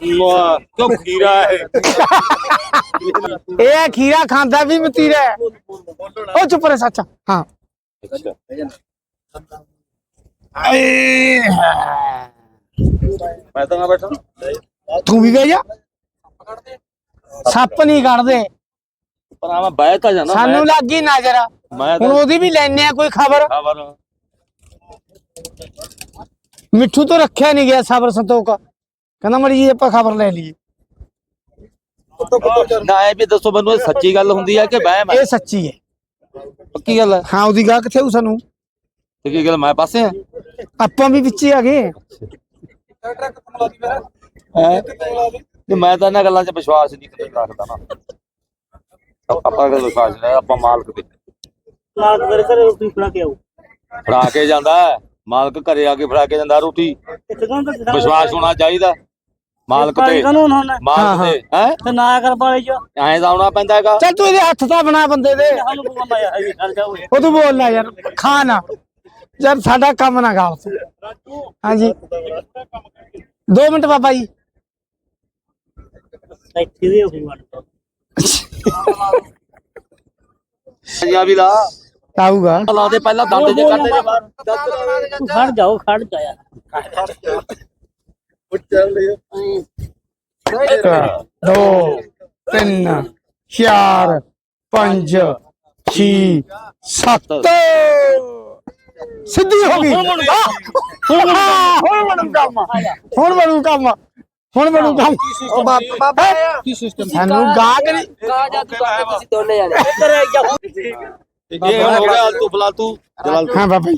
ਵਾਹ ਕਿਉਂ ਖੀਰਾ ਹੈ? ਇਹ ਹੈ ਖੀਰਾ ਖਾਂਦਾ ਵੀ ਮਤੀਰਾ ਹੈ। ਉਹ ਚੁੱਪ ਰਹਿ ਸੱਚ ਹਾਂ। ਅੱਛਾ। ਏ, ਮੈਂ ਤਾਂ ਨਾ ਬੈਠਾ। ਤੂੰ ਵੀ ਗਈ ਜਾ। ਸੱਪ ਨਹੀਂ ਕੱਢਦੇ। ਪਰ ਆ ਮੈਂ ਬਹਿ ਤਾਂ ਜਾਣਾ ਸਾਨੂੰ ਲੱਗੀ ਨਜ਼ਰ। ਮੈਂ ਹੁਣ ਉਹਦੀ ਵੀ ਲੈਣੇ ਆ ਕੋਈ ਖਬਰ। ਖਬਰ। ਮਿੱਠੂ ਤੋਂ ਰੱਖਿਆ ਨਹੀਂ ਗਿਆ ਸਬਰ ਸੰਤੋਖ। ਕਹਿੰਦਾ ਮੜੀ ਜੀ ਆਪਾਂ ਖਬਰ ਲੈ ਲਈਏ। ਨਾ ਇਹ ਵੀ ਦੱਸੋ ਮੈਨੂੰ ਇਹ ਸੱਚੀ ਗੱਲ ਹੁੰਦੀ ਹੈ ਕਿ ਵਹਿਮ ਹੈ ਇਹ ਸੱਚੀ ਹੈ। ਪੱਕੀ ਗੱਲ ਹੈ ਹਾਂ ਉਹਦੀ ਗਾਹ ਕਿੱਥੇ ਹੋ ਸਾਨੂੰ? ਤੇ ਕੀ ਗੱਲ ਮੈਂ ਪਾਸੇ ਆ? ਆਪਾਂ ਵੀ ਵਿੱਚ ਆ ਗਏ ਹੈਂ? ਤੇ ਮੈਂ ਤਾਂ ਇਹਨਾਂ ਗੱਲਾਂ 'ਚ ਵਿਸ਼ਵਾਸ ਨਹੀਂ ਕਦੇ ਰੱਖਦਾ ਨਾ। ਆਪਾਂ ਕਦੇ ਵਿਸ਼ਵਾਸ ਨਹੀਂ ਆਪਾਂ ਮਾਲਕ ਤੇ ਲਾਗ ਮੇਰੇ ਘਰੇ ਰੋਟੀ ਖਾ ਕੇ ਆਉ ਫੜਾ ਕੇ ਜਾਂਦਾ ਹੈ। ਮਾਲਕ ਘਰੇ ਆ ਕੇ ਫੜਾ ਕੇ ਜਾਂਦਾ ਰੋਟੀ। ਇੱਥੇ ਕੌਣ ਤਾਂ ਵਿਸ਼ਵਾਸ ਹੋਣਾ ਚਾਹੀਦਾ। ਮਾਲਕ ਤੇ ਕਾਨੂੰਨ ਹੋਣਾ ਹਾਂ, ਮਾਲਕ ਹਾਂ। ਤੇ ਹੈ? ਤੇ ਨਾ ਕਰ ਪਾਲੇ ਜੋ ਐਂ ਤਾਂ ਆਉਣਾ ਪੈਂਦਾ ਹੈਗਾ। ਚੱਲ ਤੂੰ ਇਹਦੇ ਹੱਥ ਤਾਂ ਬਣਾ ਬੰਦੇ ਦੇ। ਸਾਨੂੰ ਯਾਰ ਇਹ ਉਹ ਤੂੰ ਬੋਲ ਲੈ ਯਾਰ ਖਾ ਨਾ। ਯਾਰ ਸਾਡਾ ਕੰਮ ਨਾ ਗਾਲ। ਤੂੰ ਹਾਂਜੀ। 2 ਮਿੰਟ ਬਾਬਾ ਜੀ। ਇੱਥੇ ਵੀ ਹੋਊਗਾ ਜਾਂ ਵੀ ਲਾ। ਆਊਗਾ। ਲਾ ਦੇ ਪਹਿਲਾਂ ਦੰਦ ਜੇ ਕੱਢ ਦੇ। ਬਾਹਰ ਤੂੰ ਖੜ ਜਾਓ ਖੜ ਜਾ ਯਾਰ। ਇੱਕ, ਦੋ ਤਿੰਨ ਚਾਰ ਪੰਜ ਛੇ ਸੱਤ। ਸਿੱਧੀ ਹੋ ਗਈ। ਆਹ, ਹੁਣ ਬਣੂ ਕੰਮ। ਹੁਣ ਬਣੂ ਕੰਮ। ਹੁਣ ਬਣੂ ਕੰਮ। ਉਹ ਬਾਬਾ ਕੀ ਸਿਸਟਮ ਸਾਨੂੰ ਗਾਹਕ ਨਹੀਂ। ਇਹ ਹੁਣ ਹੋ। ਗਿਆ ਆਲਤੂ ਫਲਾਤੂ ਜਲਾਲ ਹਾਂ ਬਾਬਾ ਜੀ।